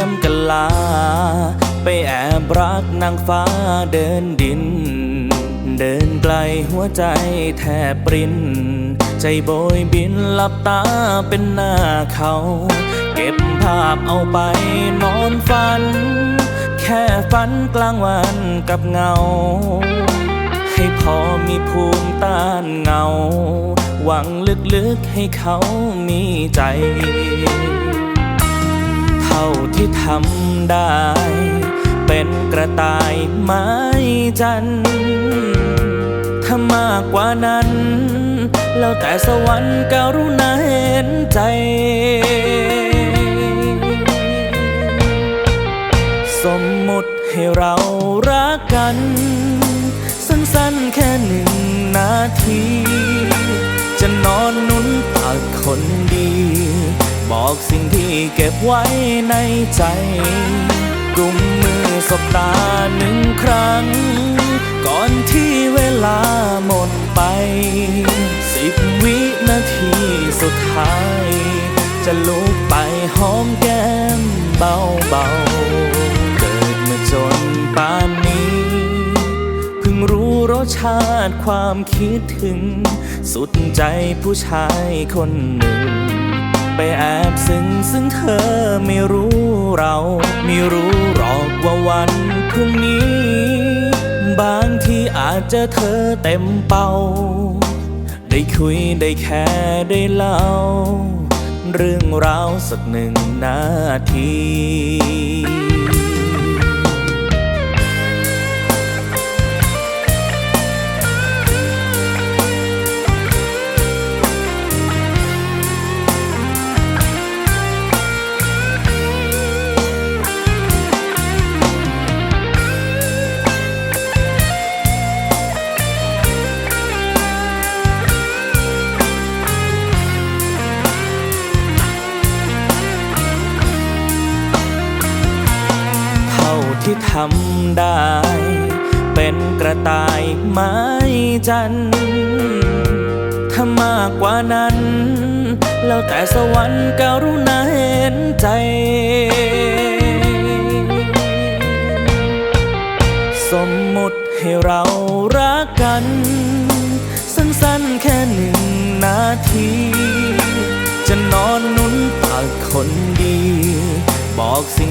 ยมกันลา ไปแอบรักนางฟ้าเดินดิน เดินไกลหัวใจแทบปรินใจโบยบินหลับตาเป็นหน้าเขา เก็บภาพเอาไปนอนฝัน แค่ฝันกลางวันกับเงา ให้พอมีภูมิต้านเงา หวังลึกๆให้เขามีใจาที่ทำได้ เป็นกระต่ายไม้จันถ้ามากกว่านั้น แล้วแต่สวรรค์กรุณาเห็นใจ สมมุติให้เรารักกัน สั้นๆแค่หนึ่งนาที จะนอนนุ่นตักคนดี บอกสิ่ง เก็บไว้ในใจกุมมือสบตาหนึ่งครั้ง ก่อนที่เวลาหมดไปสิบวินาทีสุดท้าย จะลุกไปหอมแก้มเบาๆ เกิดมาจนป่านนี้ เพิ่งรู้รสชาติความคิดถึง สุดใจผู้ชายคนหนึ่ง ไปแอบซึ้งซึ่งเธอไม่รู้เรา ไม่รู้หรอกว่าวันพรุ่งนี้ บางทีอาจจะเธอเต็มเป่า ได้คุยได้แค่ได้เล่า เรื่องราวสักหนึ่งนาที ที่ทำได้ เป็นกระต่ายไม้จันถ้ามากกว่านั้น แล้วแต่สวรรค์กรุณาเห็นใจ สมมุติให้เรารักกัน สั้นๆแค่หนึ่งนาที จะนอนนุ่นตักคนดี บอกสิ่ง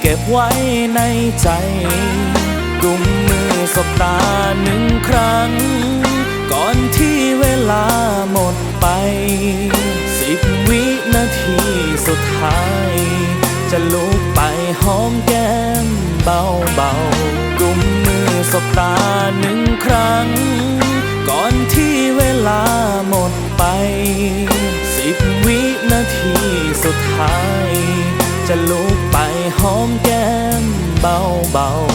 เก็บไว้ในใจกุมมือสบตาหนึ่งครั้ง ก่อนที่เวลาหมดไป สิบวินาทีสุดท้าย จะลุกไปหอมแก้มเบาๆกุมมือสบตาหนึ่งครั้ง ก่อนที่เวลาหมดไป สิบวินาทีสุดท้าย จะลุกไป hôm kem bao bầu.